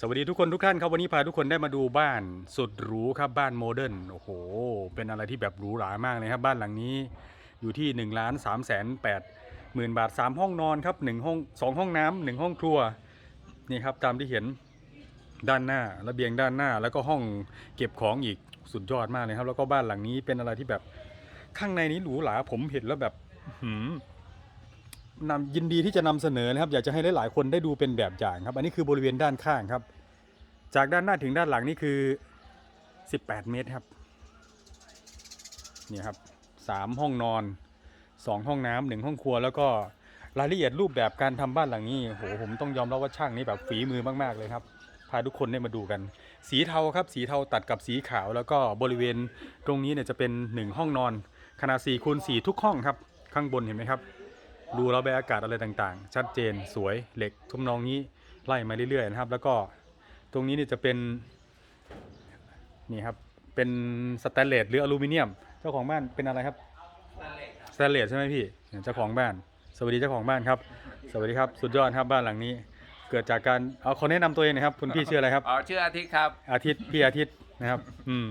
สวัสดีทุกคนทุกท่านครับวันนี้พาทุกคนได้มาดูบ้านสุดหรูครับบ้านโมเดิร์นโอ้โห เป็นอะไรที่แบบหรูหรามากเลยครับบ้านหลังนี้อยู่ที่1นึ่งล้านสามแสนแปดหมื่นบาท 3 ห้องนอนครับหนึ่งห้องสองห้องน้ำหนึ่งห้องครัวนี่ครับตามที่เห็นด้านหน้าระเบียงด้านหน้าแล้วก็ห้องเก็บของอีกสุดยอดมากเลยครับ แล้วก็บ้านหลังนี้เป็นอะไรที่แบบข้างในนี้หรูหราผมเห็นแล้วแบบหืม นำยินดีที่จะนำเสนอนะครับ อยากจะให้หลายๆคนได้ดูเป็นแบบอย่างครับ อันนี้คือบริเวณด้านข้างครับ จากด้านหน้าถึงด้านหลังนี่คือ 18 เมตรครับนี่ครับสามห้องนอนสองห้องน้ำหนึ่งห้องครัว แล้วก็รายละเอียดรูปแบบการทำบ้านหลังนี้โอ้โหผมต้องยอมรับว่าช่างนี้แบบฝีมือมากๆเลยครับ พาทุกคนได้มาดูกัน สีเทาครับ สีเทาตัดกับสีขาว แล้วก็บริเวณตรงนี้เนี่ยจะเป็นหนึ่งห้องนอนขนาด4คูณ4ทุกห้องครับ ข้างบนเห็นไหมครับ ดูระบายอากาศอะไรต่างๆ ชัดเจนสวยเหล็กทุมนองนี้ไล่มาเรื่อยๆนะครับ แล้วก็ตรงนี้เนี่ยจะเป็นนี่ครับเป็นสแตนเลสหรืออลูมิเนียม เจ้าของบ้านเป็นอะไรครับสแตนเลสใช่ไหมพี่เจ้าของบ้าน สวัสดีเจ้าของบ้านครับ สวัสดีครับสุดยอดครับบ้านหลังนี้ เกิดจากการเอาขอแนะนำตัวเองหนะครับคุณพี่ชื่ออะไรครับอ๋อชื่ออาทิตย์ครับอาทิตย์พี่อาทิตย์นะครับ อืม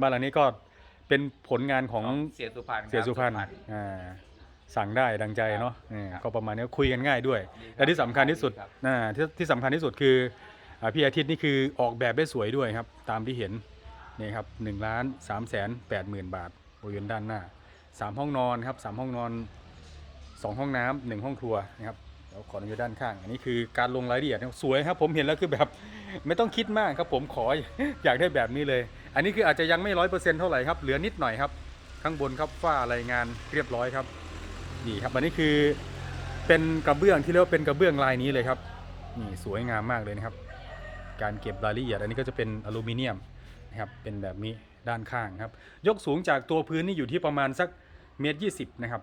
บ้านหลังนี้ก็เป็นผลงานของเสียสุพรรณครับเสียสุพรรณอ่า สั่งได้ดังใจเนาะเออก็ประมาณนี้คุยกันง่ายด้วย และที่สำคัญที่สุดครับนะที่ที่สำคัญที่สุดคืออ่าพี่อาทิตย์นี่คือออกแบบได้สวยด้วยครับ ตามที่เห็นนี่ครับหนึ่งล้านสามแสนแปดหมื่นบาทบริเวณด้านหน้าสามห้องนอนครับสามห้องนอนสองห้องน้ำหนึ่งห้องครัวนะครับเดี๋ยวขออนุญาตด้านข้าง อันนี้คือการลงรายละเอียดสวยครับผมเห็นแล้วคือแบบ ไม่ต้องคิดมากครับผมขอ อยากได้แบบนี้เลย อันนี้คืออาจจะยังไม่ร้อยเปอร์เซ็นต์เท่าไหร่ครับเหลือนิดหน่อยครับ ข้างบนครับฝ้ารายงานเรียบร้อยครับ นี่ครับอันนี้คือเป็นกระเบื้องที่เรียกว่าเป็นกระเบื้องลายนี้เลยครับนี่สวยงามมากเลยนะครับ การเก็บรายละเอียดอันนี้ก็จะเป็นอลูมิเนียมนะครับเป็นแบบนี้ด้านข้างครับ ยกสูงจากตัวพื้นนี่อยู่ที่ประมาณสักเมตรยี่สิบนะครับ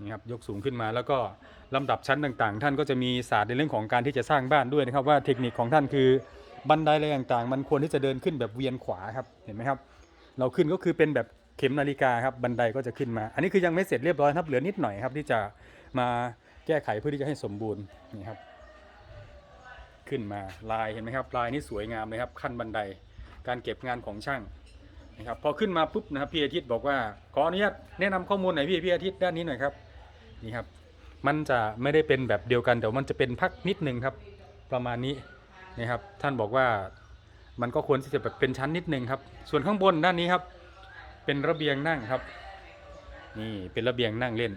นี่ครับยกสูงขึ้นมาแล้วก็ลำดับชั้นต่างๆ ท่านก็จะมีศาสตร์ในเรื่องของการที่จะสร้างบ้านด้วยนะครับ ว่าเทคนิคของท่านคือบันไดอะไรต่างๆ มันควรที่จะเดินขึ้นแบบเวียนขวาครับเห็นไหมครับ เราขึ้นก็คือเป็นแบบ เข็มนาฬิกาครับบันไดก็จะขึ้นมา อันนี้คือยังไม่เสร็จเรียบร้อยครับเหลือนิดหน่อยครับ ที่จะมาแก้ไขเพื่อที่จะให้สมบูรณ์นี่ครับ ขึ้นมาลายเห็นไหมครับ ลายนี้สวยงามเลยครับ ขั้นบันไดการเก็บงานของช่างนะครับพอขึ้นมาปุ๊บนะครับพี่อาทิตย์บอกว่าขออนุญาตแนะนำข้อมูลหน่อยพี่พี่อาทิตย์ด้านนี้หน่อยครับนี่ครับ มันจะไม่ได้เป็นแบบเดียวกันแต่ว่ามันจะเป็นพักนิดนึงครับ ประมาณนี้นะครับ ท่านบอกว่ามันก็ควรที่จะแบบเป็นชั้นนิดนึงครับ ส่วนข้างบนด้านนี้ครับ เป็นระเบียงนั่งครับ นี่เป็นระเบียงนั่งเล่น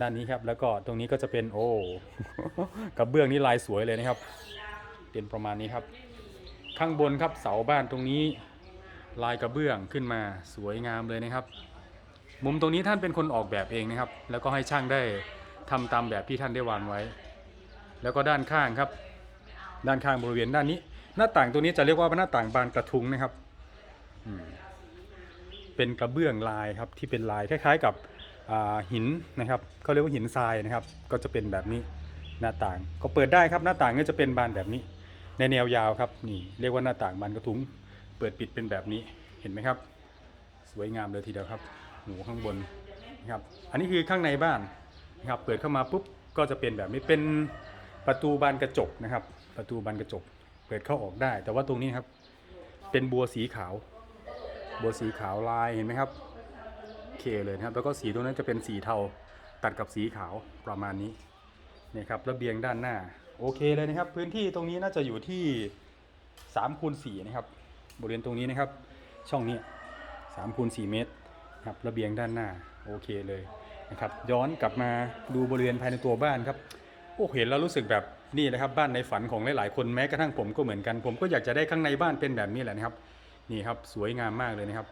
ด้านนี้ครับ แล้วก็ตรงนี้ก็จะเป็นโอ้กระเบื้องนี่ลายสวยเลยนะครับ เป็นประมาณนี้ครับ ข้างบนครับเสาบ้านตรงนี้ ลายกระเบื้องขึ้นมาสวยงามเลยนะครับ มุมตรงนี้ท่านเป็นคนออกแบบเองนะครับ แล้วก็ให้ช่างได้ทำตามแบบที่ท่านได้วางไว้ แล้วก็ด้านข้างครับ ด้านข้างบริเวณด้านนี้ หน้าต่างตัวนี้จะเรียกว่าหน้าต่างบานกระทุงนะครับ อืม เป็นกระเบื้องลายครับที่เป็นลายคล้ายๆกับหินนะครับเขาเรียกว่าหินทรายนะครับ ก็จะเป็นแบบนี้หน้าต่าง ก็เปิดได้ครับหน้าต่างก็จะเป็นบานแบบนี้ ในแนวยาวครับนี่เรียกว่าหน้าต่างบานกระทุงเปิดปิดเป็นแบบนี้เห็นไหมครับ สวยงามเลยทีเดียวครับหูข้างบนนะครับอันนี้คือข้างในบ้านนะครับเปิดเข้ามาปุ๊บก็จะเป็นแบบนี้เป็นประตูบานกระจกนะครับ ประตูบานกระจก เปิดเข้าออกได้ แต่ว่าตรงนี้ครับเป็นบัวสีขาว บัวสีขาวลายเห็นไหมครับเคเลยนะครับ แล้วก็สีตรงนั้นจะเป็นสีเทาตัดกับสีขาวประมาณนี้นี่ครับระเบียงด้านหน้า โอเคเลยนะครับ พื้นที่ตรงนี้น่าจะอยู่ที่3คูณ4นะครับ บริเวณตรงนี้นะครับ ช่องนี้3คูณ4เมตรครับระเบียงด้านหน้าโอเคเลยนะครับ ย้อนกลับมาดูบริเวณภายในตัวบ้านครับโอ้เห็นแล้วรู้สึกแบบนี่นะครับบ้านในฝันของหลายๆคนแม้กระทั่งผมก็เหมือนกัน ผมก็อยากจะได้ข้างในบ้านเป็นแบบนี้แหละนะครับ นี่ครับสวยงามมากเลยนะครับ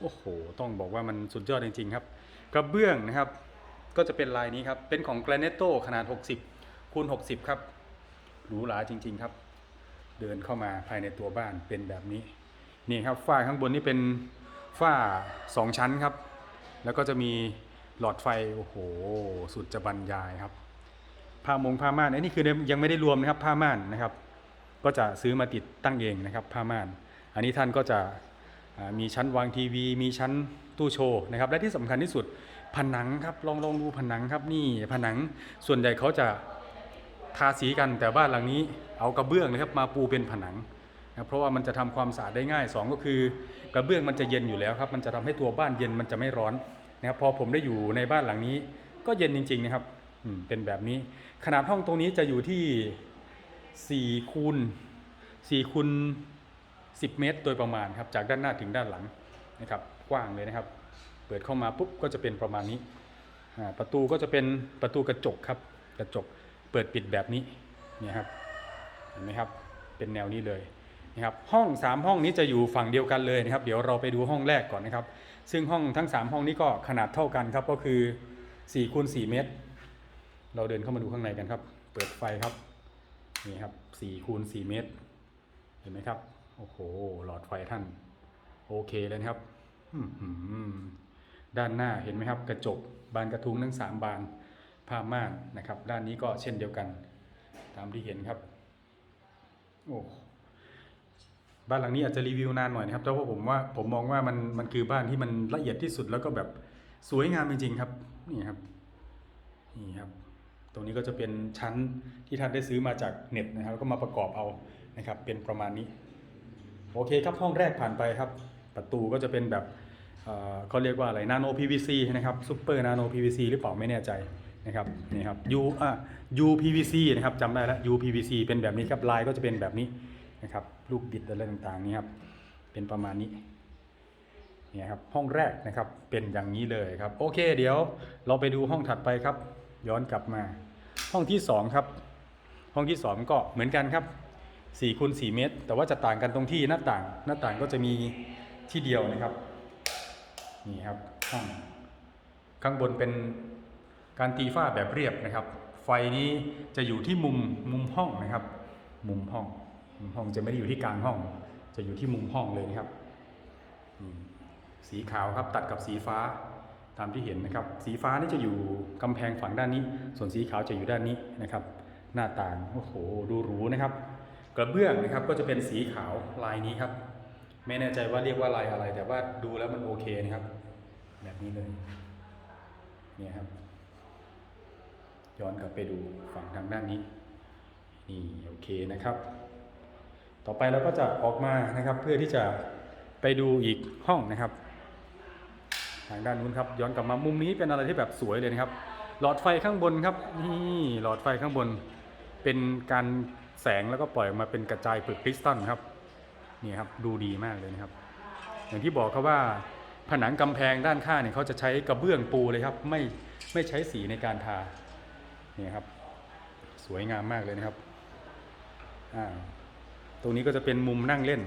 โอ้โห ต้องบอกว่ามันสุดยอดจริงๆครับกระเบื้องนะครับ ก็จะเป็นลายนี้ครับ เป็นของ g r a n e t o ขนาด 60คูณ60 ครับหรูหราจริง ๆครับ เดินเข้ามาภายในตัวบ้านเป็นแบบนี้ นี่ครับฝ้าข้างบนนี่เป็นฝ้าสองชั้นครับ แล้วก็จะมีหลอดไฟ โอ้โห สุดจะบรรยายครับ ผ้ามงผ้าม่านอันนี้คือยังไม่ได้รวมนะครับผ้าม่านนะครับ ก็จะซื้อมาติดตั้งเองนะครับผ้าม่าน อันนี้ท่านก็จะมีชั้นวางทีวี มีชั้นตู้โชว์นะครับ และที่สำคัญที่สุดผนังครับลองลองดูผนังครับนี่ผนังส่วนใหญ่เขาจะทาสีกันแต่บ้านหลังนี้เอากระเบื้องนะครับมาปูเป็นผนังนะเพราะว่ามันจะทำความสะอาดได้ง่ายสองก็คือกระเบื้องมันจะเย็นอยู่แล้วครับ มันจะทำให้ตัวบ้านเย็นมันจะไม่ร้อนนะครับพอผมได้อยู่ในบ้านหลังนี้ ก็เย็นจริง ๆ นะครับเป็นแบบนี้ขนาดห้องตรงนี้จะอยู่ที่4คูณ4คูณ 10 เมตร โดยประมาณครับจากด้านหน้าถึงด้านหลังนะครับกว้างเลยนะครับ เปิดเข้ามาปุ๊บก็จะเป็นประมาณนี้ประตูก็จะเป็นประตูกระจกครับกระจกเปิดปิดแบบนี้เนี่ยครับเห็นไหมครับเป็นแนวนี้เลยนะครับห้อง 3 ห้องนี้จะอยู่ฝั่งเดียวกันเลยนะครับ เดี๋ยวเราไปดูห้องแรกก่อนนะครับ ซึ่งห้องทั้ง 3 ห้องนี้ก็ขนาดเท่ากันครับก็คือ4คูณ4เมตร เราเดินเข้ามาดูข้างในกันครับ เปิดไฟครับนี่ครับ4คูณ4เมตรเห็นไหมครับ โอ้โห หลอดไฟท่าน โอเคเลยนะครับด้านหน้าเห็นไหมครับ กระจกบานกระทุ้งทั้งสามบานผ้าม่านนะครับ ด้านนี้ก็เช่นเดียวกัน ตามที่เห็นครับ โอ้บ้านหลังนี้อาจจะรีวิวนานหน่อยนะครับเพราะว่าผมว่าผมมองว่ามันมันคือบ้านที่มันละเอียดที่สุดแล้วก็แบบสวยงามจริงๆครับ นี่ครับ นี่ครับ ตรงนี้ก็จะเป็นชั้นที่ท่านได้ซื้อมาจากเน็ตนะครับแล้วก็มาประกอบเอานะครับ เป็นประมาณนี้ โอเคครับห้องแรกผ่านไปครับ ประตูก็จะเป็นแบบเเขาเรียกว่าอะไรนาโน PVC นะครับซูเปอร์นาโน PVC หรือเปล่าไม่แน่ใจนะครับนี่ครับ U อะ UPVC นะครับจำได้แล้ว UPVC เป็นแบบนี้ครับลายก็จะเป็นแบบนี้นะครับลูกบิดอะไรต่างๆนี่ครับเป็นประมาณนี้นี่ครับห้องแรกนะครับเป็นอย่างนี้เลยครับ โอเค เดี๋ยวเราไปดูห้องถัดไปครับ ย้อนกลับมา ห้องที่สองครับห้องที่สองก็เหมือนกันครับ 4คูณ4เมตร แต่ว่าจะต่างกันตรงที่หน้าต่าง หน้าต่างก็จะมีที่เดียวนะครับ นี่ครับห้องข้างบนเป็นการตีฝ้าแบบเรียบนะครับ ไฟนี้จะอยู่ที่มุมมุมห้องนะครับ มุมห้อง มุมห้องจะไม่ได้อยู่ที่กลางห้อง จะอยู่ที่มุมห้องเลยนะครับ สีขาวครับตัดกับสีฟ้าตามที่เห็นนะครับ สีฟ้านี่จะอยู่กำแพงฝั่งด้านนี้ ส่วนสีขาวจะอยู่ด้านนี้นะครับ หน้าต่าง โอ้โห ดูหรูนะครับ กระเบื้องนะครับก็จะเป็นสีขาวลายนี้ครับ ไม่แน่ใจว่าเรียกว่าลายอะไร แต่ว่าดูแล้วมันโอเคนะครับ แบบนี้เลยเนี่ยครับ ย้อนกลับไปดูฝั่งทางด้านนี้นี่โอเคนะครับ ต่อไปเราก็จะออกมานะครับ เพื่อที่จะไปดูอีกห้องนะครับ ทางด้านนู้นครับ ย้อนกลับมามุมนี้เป็นอะไรที่แบบสวยเลยนะครับ หลอดไฟข้างบนครับนี่หลอดไฟข้างบนเป็นการ แสงแล้วก็ปล่อยออกมาเป็นกระจายปึกคริสตัลครับนี่ครับดูดีมากเลยนะครับ อย่างที่บอกครับว่าผนังกำแพงด้านข้างเนี่ยเขาจะใช้กระเบื้องปูเลยครับ ไม่ไม่ใช้สีในการทานี่ครับ สวยงามมากเลยนะครับอ่าตรงนี้ก็จะเป็นมุมนั่งเล่น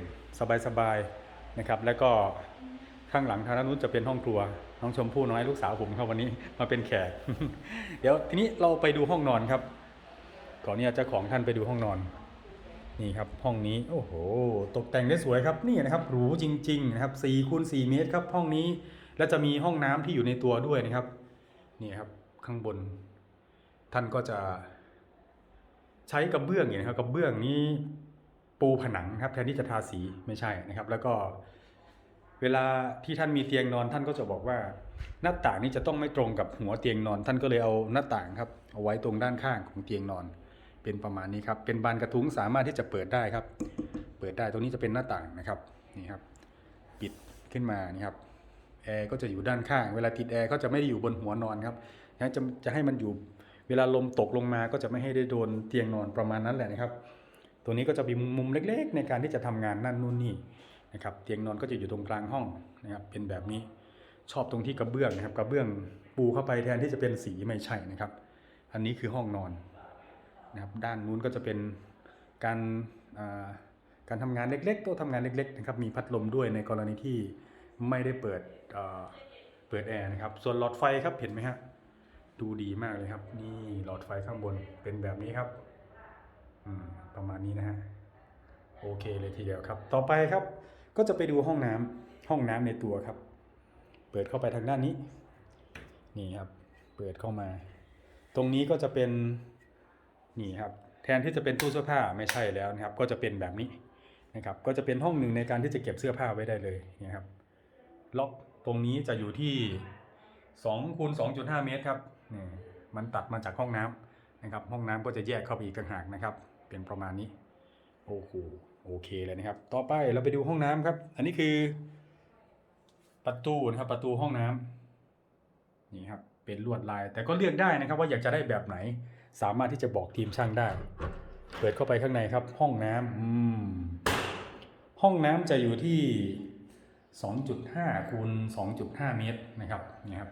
สบายๆนะครับ แล้วก็ข้างหลังทางด้านนู้นจะเป็นห้องครัว น้องชมพู่น้อยลูกสาวผมครับวันนี้มาเป็นแขก เดี๋ยวทีนี้เราไปดูห้องนอนครับ ก่อนนี้เจ้าของท่านไปดูห้องนอน นี่ครับห้องนี้โอ้โห ตกแต่งได้สวยครับนี่นะครับหรูจริง ๆ นะครับ4คูณ4เมตรครับห้องนี้และจะมีห้องน้ำที่อยู่ในตัวด้วยนะครับนี่ครับข้างบน ท่านก็จะ ใช้กระเบื้องอย่างนี้ครับกระเบื้องนี้ปูผนังครับแทนที่จะทาสีไม่ใช่นะครับ แล้วก็เวลาที่ท่านมีเตียงนอนท่านก็จะบอกว่า หน้าต่างนี้จะต้องไม่ตรงกับหัวเตียงนอน ท่านก็เลยเอาหน้าต่างครับเอาไว้ตรงด้านข้างของเตียงนอน เป็นประมาณนี้ครับ เป็นบานกระทุ้งสามารถที่จะเปิดได้ครับ เปิดได้ตรงนี้จะเป็นหน้าต่างนะครับนี่ครับ ปิดขึ้นมานี่ครับแอร์ก็จะอยู่ด้านข้าง เวลาติดแอร์ก็จะไม่ได้อยู่บนหัวนอนครับนะจะจะให้มันอยู่เวลาลมตกลงมาก็จะไม่ให้ได้โดนเตียงนอนประมาณนั้นแหละนะครับ ตัวนี้ก็จะมีมุมเล็ก ๆ ในการที่จะทำงานนั่นนู่นนี่นะครับ เตียงนอนก็จะอยู่ตรงกลางห้องนะครับ เป็นแบบนี้ชอบตรงที่กระเบื้องนะครับ กระเบื้องปูเข้าไปแทนที่จะเป็นสีไม่ใช่นะครับ อันนี้คือห้องนอน นะครับด้านนู้นก็จะเป็นการการทำงานเล็กๆโต๊ะทำงานเล็กๆนะครับมีพัดลมด้วยในกรณีที่ไม่ได้เปิดเปิดแอร์นะครับส่วนหลอดไฟครับเห็นไหมฮะดูดีมากเลยครับ นี่หลอดไฟข้างบนเป็นแบบนี้ครับประมาณนี้นะฮะโอเคเลยทีเดียวครับ ต่อไปครับก็จะไปดูห้องน้ำห้องน้ำในตัวครับ เปิดเข้าไปทางด้านนี้ นี่ครับ เปิดเข้ามา ตรงนี้ก็จะเป็น นี่ครับแทนที่จะเป็นตู้เสื้อผ้าไม่ใช่แล้วนะครับ ก็จะเป็นแบบนี้นะครับ ก็จะเป็นห้องหนึ่งในการที่จะเก็บเสื้อผ้าไว้ได้เลยนะครับล็อกตรงนี้จะอยู่ที่2คูณ2.5 เมตรครับนี่มันตัดมาจากห้องน้ำนะครับ ห้องน้ำก็จะแยกเข้าไปอีกต่างหากนะครับ เป็นประมาณนี้โอ้โหโอเคเลยนะครับ ต่อไปเราไปดูห้องน้ำครับ อันนี้คือประตูนะครับประตูห้องน้ำนี่ครับเป็นลวดลาย แต่ก็เลือกได้นะครับ ว่าอยากจะได้แบบไหน สามารถที่จะบอกทีมช่างได้ เปิดเข้าไปข้างในครับ ห้องน้ำอืมห้องน้ำจะอยู่ที่ 2.5คูณ2.5 เมตรนะครับนี่ครับ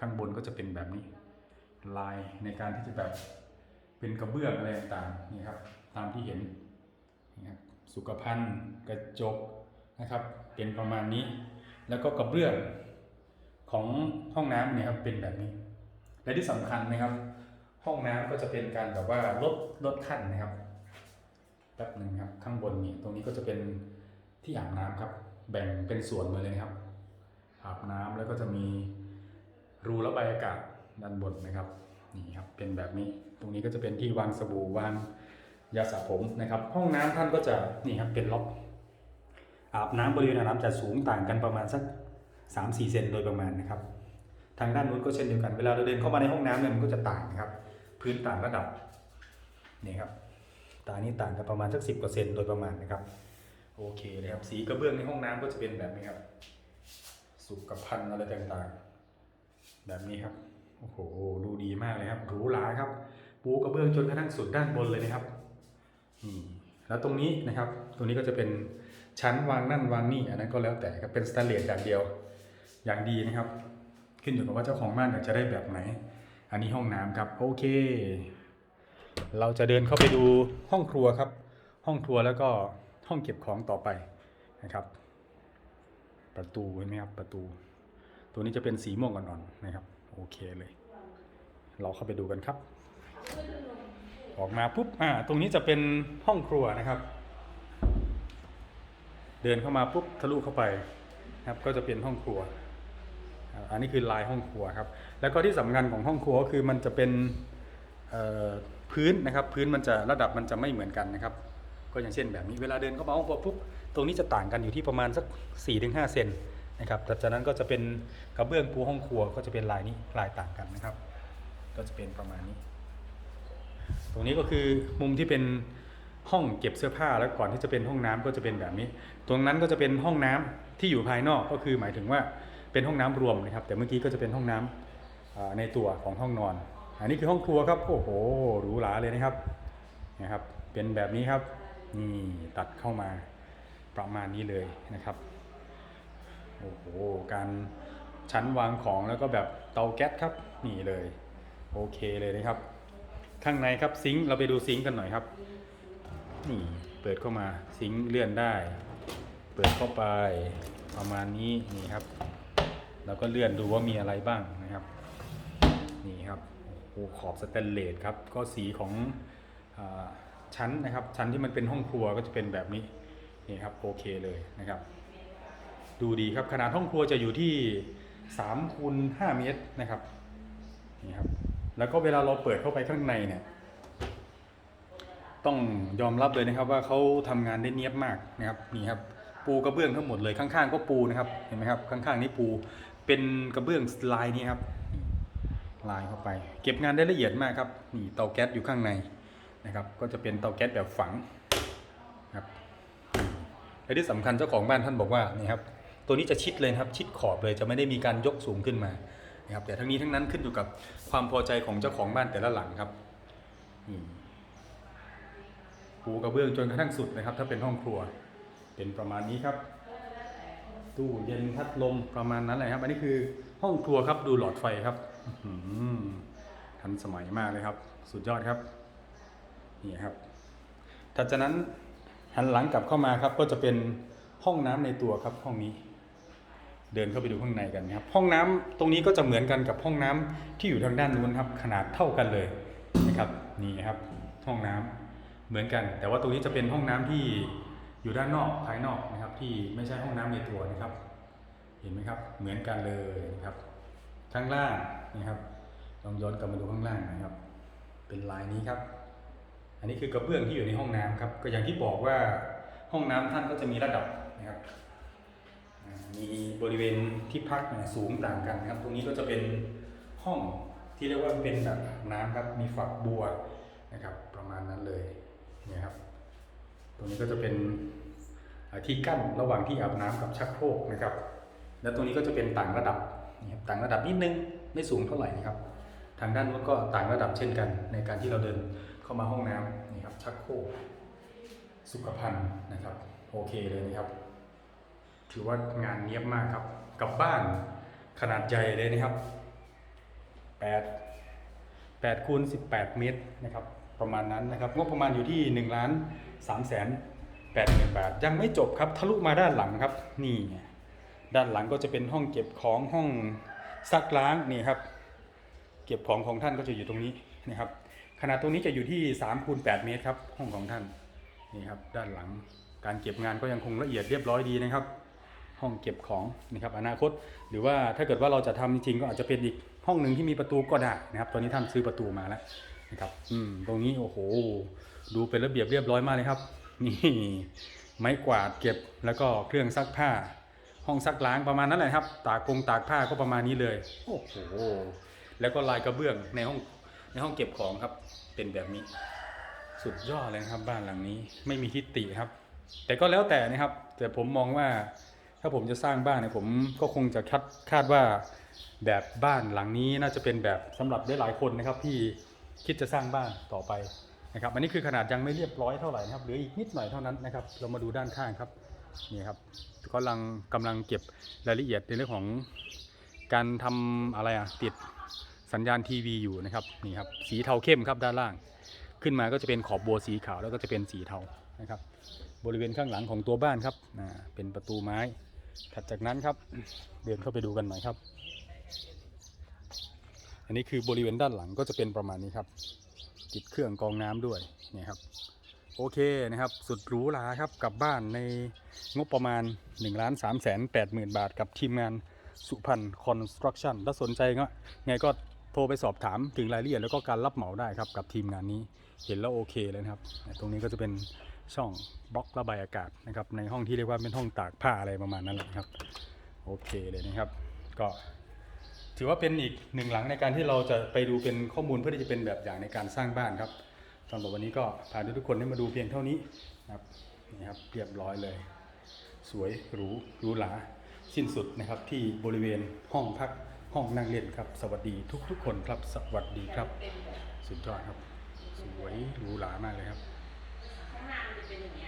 ข้างบนก็จะเป็นแบบนี้ ลายในการที่จะแบบเป็นกระเบื้องอะไรต่างๆนี่ครับ ตามที่เห็นนี่ครับสุขภัณฑ์กระจกนะครับ เป็นประมาณนี้ แล้วก็กระเบื้องของห้องน้ำเนี่ยครับเป็นแบบนี้ และที่สำคัญนะครับ ห้องน้ำก็จะเป็นการแบบว่าลดลดขั้นนะครับแป๊บหนึ่งครับข้างบนนี่ตรงนี้ก็จะเป็นที่อาบน้ำครับ แบ่งเป็นส่วนมาเลยนะครับอาบน้ำแล้วก็จะมีรูระบายอากาศด้านบนนะครับนี่ครับเป็นแบบนี้ตรงนี้ก็จะเป็นที่วางสบู่วางยาสระผมนะครับ ห้องน้ำท่านก็จะนี่ครับเป็นล็อกอาบน้ำบริเวณอาบน้ำจะสูงต่างกันประมาณสัก3-4เซนโดยประมาณนะครับ ทางด้านนู้นก็เช่นเดียวกันเวลาเราเดินเข้ามาในห้องน้ำเนี่ยมันก็จะต่างนะครับ พื้นต่างระดับนี่ครับตานี้ต่างกันประมาณสักสิบเปอร์เซ็นต์โดยประมาณนะครับ โอเคเลยครับ สีกระเบื้องในห้องน้ำก็จะเป็นแบบนี้ครับ สุขภัณฑ์อะไรต่างๆ แบบนี้ครับโอ้โหดูดีมากเลยครับหรูหราครับ ปูกระเบื้องจนกระทั่งสุดด้านบนเลยนะครับนี่แล้วตรงนี้นะครับ ตรงนี้ก็จะเป็นชั้นวางนั่นวางนี่อันนั้นก็แล้วแต่ครับเป็นสแตนเลสอย่างเดียวอย่างดีนะครับ ขึ้นอยู่กับว่าเจ้าของบ้านอยากจะได้แบบไหน อันนี้ห้องน้ำครับโอเค เราจะเดินเข้าไปดูห้องครัวครับ ห้องครัวแล้วก็ห้องเก็บของต่อไปนะครับ ประตูเห็นไหมครับประตู ตัวนี้จะเป็นสีม่วงอ่อนๆนะครับ โอเคเลย เราเข้าไปดูกันครับ ออกมาปุ๊บอ่าตรงนี้จะเป็นห้องครัวนะครับ เดินเข้ามาปุ๊บทะลุเข้าไปนะครับก็จะเป็นห้องครัว อันนี้คือลายห้องครัวครับ แล้วก็ที่สำคัญของห้องครัวก็คือมันจะเป็นพื้นนะครับ พื้นมันจะระดับมันจะไม่เหมือนกันนะครับ ก็อย่างเช่นแบบนี้เวลาเดินเข้ามาห้องครัวปุ๊บตรงนี้จะต่างกันอยู่ที่ประมาณสัก 4-5 เซนนะครับจากนั้นก็จะเป็นกระเบื้องปูห้องครัวก็จะเป็นลายนี้ลายต่างกันนะครับ ก็จะเป็นประมาณนี้ ตรงนี้ก็คือมุมที่เป็นห้องเก็บเสื้อผ้าแล้วก่อนที่จะเป็นห้องน้ำก็จะเป็นแบบนี้ ตรงนั้นก็จะเป็นห้องน้ำที่อยู่ภายนอกก็คือหมายถึงว่า เป็นห้องน้ำรวมนะครับ แต่เมื่อกี้ก็จะเป็นห้องน้ำอ่าในตัวของห้องนอน อันนี้คือห้องครัวครับ โอ้โหหรูหราเลยนะครับนะครับ เป็นแบบนี้ครับนี่ตัดเข้ามาประมาณนี้เลยนะครับโอ้โหการชั้นวางของแล้วก็แบบเตาแก๊สครับนี่เลยโอเคเลยนะครับ ข้างในครับซิงค์เราไปดูซิงค์กันหน่อยครับนี่เปิดเข้ามาซิงค์เลื่อนได้ เปิดเข้าไปประมาณนี้นี่ครับ แล้วก็เลื่อนดูว่ามีอะไรบ้างนะครับ นี่ครับโอ้ขอบสแตนเลสครับ ก็สีของอชั้นนะครับ ชั้นที่มันเป็นห้องครัวก็จะเป็นแบบนี้ นี่ครับโอเคเลยนะครับ ดูดีครับขนาดห้องครัวจะอยู่ที่3คูณ5เมตรนะครับ นี่ครับ แล้วก็เวลาเราเปิดเข้าไปข้างในเนี่ย ต้องยอมรับเลยนะครับว่าเขาทำงานได้เนียบมากนะครับ นี่ครับปูกระเบื้องทั้งหมดเลยข้างๆ ก็ปูนะครับ เห็นไหมครับ ข้างๆ นี่ปู เป็นกระเบื้องลายนี้ครับลายเข้าไป เก็บงานได้ละเอียดมากครับนี่เตาแก๊สอยู่ข้างในนะครับ ก็จะเป็นเตาแก๊สแบบฝังครับและที่สำคัญเจ้าของบ้านท่านบอกว่านี่ครับตัวนี้จะชิดเลยครับชิดขอบเลยจะไม่ได้มีการยกสูงขึ้นมานะครับแต่ทั้งนี้ทั้งนั้นขึ้นอยู่กับความพอใจของเจ้าของบ้านแต่ละหลังครับปูกระเบื้องจนกระทั่งสุดนะครับ ถ้าเป็นห้องครัวเป็นประมาณนี้ครับ ตู้เย็นพัดลมประมาณนั้นเลยครับ อันนี้คือห้องครัวครับดูหลอดไฟครับทันสมัยมากเลยครับ สุดยอดครับนี่ครับถัดจากนั้นหันหลังกลับเข้ามาครับ ก็จะเป็นห้องน้ำในตัวครับ ห้องนี้ เดินเข้าไปดูข้างในกันครับ ห้องน้ำตรงนี้ก็จะเหมือนกันกับห้องน้ำที่อยู่ทางด้านนู้นครับ ขนาดเท่ากันเลยนะครับนี่ครับ ห้องน้ำเหมือนกัน แต่ว่าตรงนี้จะเป็นห้องน้ำที่อยู่ด้านนอกภายนอกนะครับ ที่ไม่ใช่ห้องน้ำในตัวนะครับ เห็นไหมครับ เหมือนกันเลยนะครับ ข้างล่างนะครับลองย้อนกลับมาดูข้างล่างนะครับ เป็นลายนี้ครับ อันนี้คือกระเบื้องที่อยู่ในห้องน้ำครับ ก็อย่างที่บอกว่าห้องน้ำท่านก็จะมีระดับนะครับมีบริเวณที่พักเนี่ยสูงต่างกันนะครับ ตรงนี้ก็จะเป็นห้องที่เรียกว่าเป็นแบบน้ำครับ มีฝักบัวนะครับ ประมาณนั้นเลยเนี่ยครับ ตรงนี้ก็จะเป็น ที่กั้นระหว่างที่อาบน้ำกับชักโครกนะครับ แล้วตรงนี้ก็จะเป็นต่างระดับนี่ครับต่างระดับนิดนึงไม่สูงเท่าไหร่นะครับ ทางด้านนู้นก็ต่างระดับเช่นกัน ในการที่เราเดินเข้ามาห้องน้ำนี่ครับชักโครกสุขภัณฑ์นะครับโอเคเลยนะครับ ถือว่างานเนียบมากครับ กับบ้านขนาดใหญ่เลยนะครับ8 8คูณ18 เมตรนะครับ ประมาณนั้นนะครับ งบประมาณอยู่ที่1ล้าน3แสน 8หมื่นบาท ยังไม่จบครับทะลุมาด้านหลังครับ นี่ ด้านหลังก็จะเป็นห้องเก็บของห้องซักล้างนี่ครับ เก็บของของท่านก็จะอยู่ตรงนี้นะครับขนาดตรงนี้จะอยู่ที่3คูณ8เมตรครับห้องของท่านนี่ครับด้านหลังการเก็บงานก็ยังคงละเอียดเรียบร้อยดีนะครับ ห้องเก็บของนะครับอนาคต หรือว่าถ้าเกิดว่าเราจะทำจริงๆก็อาจจะเป็นอีกห้องหนึ่งที่มีประตูก็ได้นะครับตอนนี้ท่านซื้อประตูมาแล้วนะครับอืมตรงนี้โอ้โหดูเป็นระเบียบเรียบร้อยมากเลยครับ นี่ไม้กวาดเก็บแล้วก็เครื่องซักผ้า ห้องซักล้างประมาณนั้นแหละครับ ตากกงตากผ้าก็ประมาณนี้เลย โอ้โหแล้วก็ลายกระเบื้องในห้องในห้องเก็บของครับ เป็นแบบนี้ สุดยอดเลยนะครับบ้านหลังนี้ไม่มีทิฏฐิครับ แต่ก็แล้วแต่นะครับ แต่ผมมองว่า ถ้าผมจะสร้างบ้านเนี่ยผมก็คงจะคาดคาดว่าแบบบ้านหลังนี้น่าจะเป็นแบบสำหรับได้หลายคนนะครับที่คิดจะสร้างบ้านต่อไป นะครับอันนี้คือขนาดยังไม่เรียบร้อยเท่าไหร่นะครับเหลืออีกนิดหน่อยเท่านั้นนะครับ เรามาดูด้านข้างครับนี่ครับกำลังกำลังเก็บรายละเอียดในเรื่องของการทำอะไรอะติดสัญญาณทีวีอยู่นะครับนี่ครับสีเทาเข้มครับด้านล่าง ขึ้นมาก็จะเป็นขอบบัวสีขาวแล้วก็จะเป็นสีเทานะครับ บริเวณข้างหลังของตัวบ้านครับเป็นประตูไม้ ถัดจากนั้นครับเดินเข้าไปดูกันหน่อยครับ อันนี้คือบริเวณด้านหลังก็จะเป็นประมาณนี้ครับ ติดเครื่องกองน้ำด้วยเนี่ยครับโอเคนะครับ สุดหรูหราครับกลับบ้านในงบประมาณ1ล้าน3แสน8หมื่นบาทกับทีมงานสุพรรณคอนสตรักชั่นถ้าสนใจก็ไงก็โทรไปสอบถามถึงรายละเอียดแล้วก็การรับเหมาได้ครับกับทีมงานนี้เห็นแล้วโอเคเลยนะครับ ตรงนี้ก็จะเป็นช่องบล็อกระบายอากาศนะครับในห้องที่เรียกว่าเป็นห้องตากผ้าอะไรประมาณนั้นแหละครับ โอเคเลยนะครับ ก็ ถือว่าเป็นอีกหนึ่งหลังในการที่เราจะไปดูเป็นข้อมูลเพื่อที่จะเป็นแบบอย่างในการสร้างบ้านครับสำหรับวันนี้ก็พาทุกๆคนได้มาดูเพียงเท่านี้นะครับนี่ครับเรียบร้อยเลย สวยหรูหรูหราสิ้นสุดนะครับที่บริเวณห้องพักห้องนั่งเล่นครับ สวัสดีทุกๆคนครับ สวัสดีครับ สุดยอดครับ สวยหรูหรามากเลยครับ ข้างหน้ามันจะเป็นอย่างเงี้ย